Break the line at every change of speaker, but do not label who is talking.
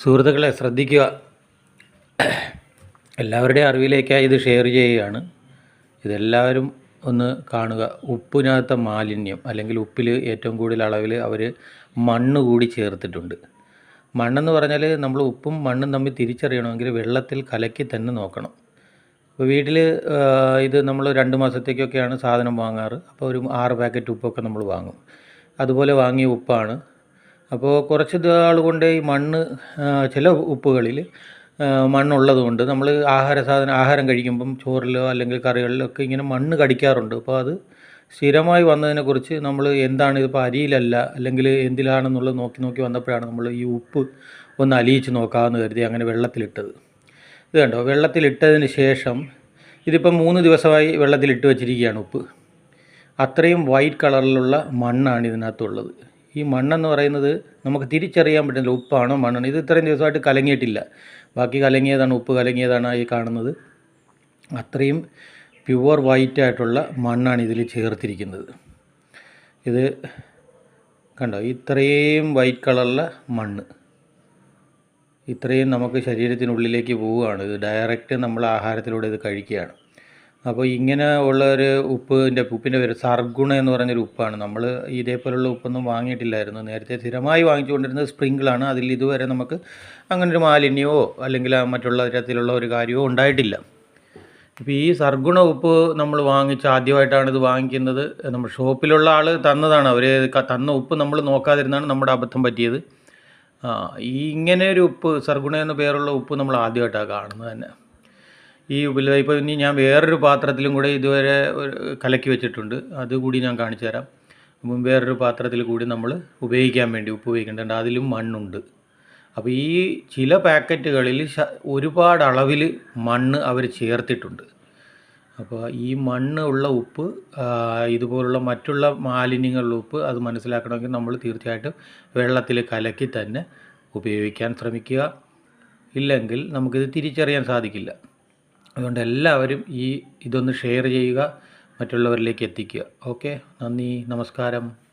സുഹൃത്തുക്കളെ ശ്രദ്ധിക്കുക. എല്ലാവരുടെയും അറിവിലേക്കായി ഇത് ഷെയർ ചെയ്യുകയാണ്. ഇതെല്ലാവരും ഒന്ന് കാണുക. ഉപ്പിനകത്ത മാലിന്യം അല്ലെങ്കിൽ ഉപ്പിൽ ഏറ്റവും കൂടുതൽ അളവിൽ അവർ മണ്ണ് കൂടി ചേർത്തിട്ടുണ്ട്. മണ്ണെന്ന് പറഞ്ഞാൽ നമ്മൾ ഉപ്പും മണ്ണും തമ്മിൽ തിരിച്ചറിയണമെങ്കിൽ വെള്ളത്തിൽ കലക്കി തന്നെ നോക്കണം. ഇപ്പോൾ വീട്ടിൽ ഇത് നമ്മൾ രണ്ട് മാസത്തേക്കൊക്കെയാണ് സാധനം വാങ്ങാറ്. അപ്പോൾ ഒരു ആറ് പാക്കറ്റ് ഉപ്പൊക്കെ നമ്മൾ വാങ്ങും. അതുപോലെ വാങ്ങിയ ഉപ്പാണ്. അപ്പോൾ കുറച്ച് നാൾ കൊണ്ട് ഈ മണ്ണ് ചില ഉപ്പുകളിൽ മണ്ണുള്ളത് കൊണ്ട് നമ്മൾ ആഹാര സാധനം ആഹാരം കഴിക്കുമ്പം ചോറിലോ അല്ലെങ്കിൽ കറികളിലോ ഒക്കെ ഇങ്ങനെ മണ്ണ് കടിക്കാറുണ്ട്. അപ്പോൾ അത് സ്ഥിരമായി വന്നതിനെക്കുറിച്ച് നമ്മൾ എന്താണ് ഇതിപ്പോൾ അരിയിലല്ല അല്ലെങ്കിൽ എന്തിലാണെന്നുള്ളത് നോക്കി നോക്കി വന്നപ്പോഴാണ് നമ്മൾ ഈ ഉപ്പ് ഒന്ന് അലിയിച്ച് നോക്കാമെന്ന് കരുതി അങ്ങനെ വെള്ളത്തിലിട്ടത്. ഇത് കണ്ടോ? വെള്ളത്തിലിട്ടതിന് ശേഷം ഇതിപ്പം മൂന്ന് ദിവസമായി വെള്ളത്തിലിട്ട് വെച്ചിരിക്കുകയാണ് ഉപ്പ്. അത്രയും വൈറ്റ് കളറിലുള്ള മണ്ണാണ് ഇതിനകത്തുള്ളത്. ഈ മണ്ണെന്ന് പറയുന്നത് നമുക്ക് തിരിച്ചറിയാൻ പറ്റുന്നില്ല ഉപ്പാണോ മണ്ണാണ് ഇത് ഇത്രയും ദിവസമായിട്ട് കലങ്ങിയിട്ടില്ല. ബാക്കി കലങ്ങിയതാണ് ഉപ്പ് കലങ്ങിയതാണ് ഈ കാണുന്നത്. അത്രയും പ്യുവർ വൈറ്റ് ആയിട്ടുള്ള മണ്ണാണ് ഇതിൽ ചേർത്തിരിക്കുന്നത്. ഇത് കണ്ടോ? ഇത്രയും വൈറ്റ് കളറുള്ള മണ്ണ്. ഇത്രയും നമുക്ക് ശരീരത്തിനുള്ളിലേക്ക് പോവുകയാണ്. ഇത് ഡയറക്റ്റ് നമ്മൾ ആഹാരത്തിലൂടെ ഇത് കഴിക്കുകയാണ്. അപ്പോൾ ഇങ്ങനെ ഉള്ള ഒരു ഉപ്പിന്റെ ഉപ്പിന്റെ പേര് സർഗുണ എന്ന് പറഞ്ഞൊരു ഉപ്പാണ്. നമ്മൾ ഇതേപോലുള്ള ഉപ്പൊന്നും വാങ്ങിയിട്ടില്ലായിരുന്നു. നേരത്തെ സ്ഥിരമായി വാങ്ങിച്ചുകൊണ്ടിരുന്നത് സ്പ്രിങ്കിളാണ് അതിൽ ഇതുവരെ നമുക്ക് അങ്ങനെ ഒരു മാലിന്യമോ അല്ലെങ്കിൽ മറ്റുള്ള തരത്തിലുള്ള ഒരു കാര്യമോ ഉണ്ടായിട്ടില്ല. ഇപ്പോൾ ഈ സർഗുണ ഉപ്പ് നമ്മൾ വാങ്ങിച്ച് ആദ്യമായിട്ടാണ് ഇത് വാങ്ങിക്കുന്നത്. നമ്മൾ ഷോപ്പിലുള്ള ആൾ തന്നതാണ്. അവർ തന്ന ഉപ്പ് നമ്മൾ നോക്കാതിരുന്നാണ് നമ്മുടെ അബദ്ധം പറ്റിയത്. ഈ ഇങ്ങനെ ഒരു ഉപ്പ് സർഗുണ എന്ന പേരുള്ള ഉപ്പ് നമ്മൾ ആദ്യമായിട്ടാണ് കാണുന്നത് തന്നെ. ഈ ഉപ്പിൽ ഇപ്പോൾ ഇനി ഞാൻ വേറൊരു പാത്രത്തിലും കൂടെ ഇതുവരെ കലക്കി വെച്ചിട്ടുണ്ട്. അതുകൂടി ഞാൻ കാണിച്ചു തരാം. അപ്പം വേറൊരു പാത്രത്തിൽ കൂടി നമ്മൾ ഉപയോഗിക്കാൻ വേണ്ടി ഉപ്പ് ഉപയോഗിക്കേണ്ടത് അതിലും മണ്ണുണ്ട്. അപ്പോൾ ഈ ചില പാക്കറ്റുകളിൽ ഒരുപാട് അളവിൽ മണ്ണ് അവർ ചേർത്തിട്ടുണ്ട്. അപ്പോൾ ഈ മണ്ണ് ഉള്ള ഉപ്പ് ഇതുപോലുള്ള മറ്റുള്ള മാലിന്യങ്ങളുള്ള ഉപ്പ് അത് മനസ്സിലാക്കണമെങ്കിൽ നമ്മൾ തീർച്ചയായിട്ടും വെള്ളത്തിൽ കലക്കി തന്നെ ഉപയോഗിക്കാൻ ശ്രമിക്കുക. ഇല്ലെങ്കിൽ നമുക്കിത് തിരിച്ചറിയാൻ സാധിക്കില്ല. അതുകൊണ്ട് എല്ലാവരും ഈ ഇതൊന്ന് ഷെയർ ചെയ്യുക മറ്റുള്ളവരിലേക്ക് എത്തിക്കുക. ഓക്കെ നന്ദി നമസ്കാരം.